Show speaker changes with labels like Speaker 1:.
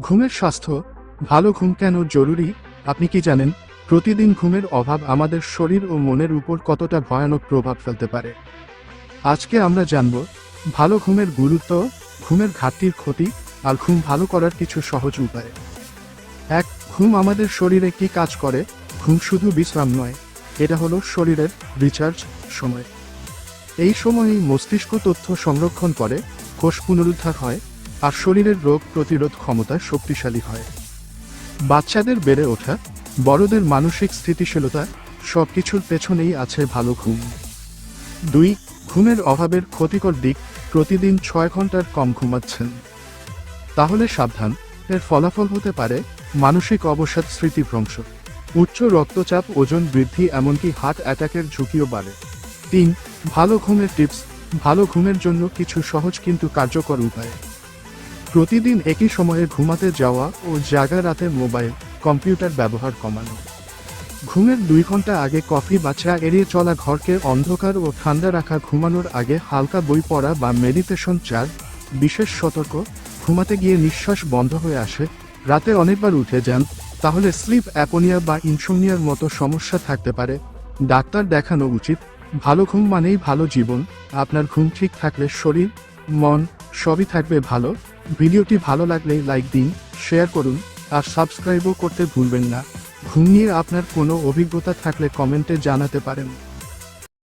Speaker 1: ঘুমের স্বাস্থ্য, ভালো ঘুম কেন জরুরি, আপনি কি জানেন? প্রতিদিন ঘুমের অভাব আমাদের শরীর ও মনের উপর কতটা ভয়ানক প্রভাব ফেলতে পারে। আজকে আমরা জানব, ভালো ঘুমের গুরুত্ব, ঘুমের ঘাটতির ক্ষতি আর ঘুম ভালো করার কিছু সহজ উপায়। এক, ঘুম আমাদের শরীরে কি কাজ করে? ঘুম শুধু বিশ্রাম নয়, এটা হলো শরীরের রিচার্জ সময়। এই সময়েই মস্তিষ্ক তথ্য সংরক্ষণ করে, কোষ পুনরুদ্ধার হয় আর শরীরের রোগ প্রতিরোধ ক্ষমতা শক্তিশালী হয়। বাচ্চাদের বেড়ে ওঠা, বড়দের মানসিক স্থিতিশীলতা সবকিছুর পেছনেই আছে ভালো ঘুম। দুই, ঘুমের অভাবের ক্ষতিকর দিক প্রতিদিন ছয় ঘণ্টার কম ঘুমাচ্ছেন। তাহলে সাবধান, এর ফলাফল হতে পারে মানসিক অবসাদ স্মৃতিভ্রংশ। উচ্চ রক্তচাপ, ওজন বৃদ্ধি, এমনকি হার্ট অ্যাটাকের ঝুঁকিও বাড়ে। তিন, ভালো ঘুমের টিপস, ভালো ঘুমের জন্য কিছু সহজ কিন্তু কার্যকর উপায়। প্রতিদিন একই সময়ে ঘুমাতে যাওয়া ও জাগা রাতে মোবাইল, কম্পিউটার ব্যবহার কমানো। ঘুমের দুই ঘণ্টা আগে কফি বা চা এড়িয়ে চলা ঘরকে অন্ধকার ও ঠান্ডা রাখা ঘুমানোর আগে হালকা বই পড়া বা মেডিটেশন চার। বিশেষ সতর্ক, ঘুমাতে গিয়ে নিঃশ্বাস বন্ধ হয়ে আসে, রাতে অনেকবার উঠে যান, তাহলে স্লিপ, অ্যাপোনিয়া বা ইনসোমনিয়ার মতো সমস্যা থাকতে পারে। ডাক্তার দেখানো উচিত, ভালো ঘুম মানেই ভালো জীবন, আপনার ঘুম ঠিক থাকলে শরীর, মন সবই থাকবে ভালো। ভিডিওটি ভালো লাগলে লাইক দিন, শেয়ার করুন, আর সাবস্ক্রাইবও করতে ভুলবেন না। ঘুম নিয়ে আপনার কোনো অভিজ্ঞতা থাকলে কমেন্টে জানাতে পারেন।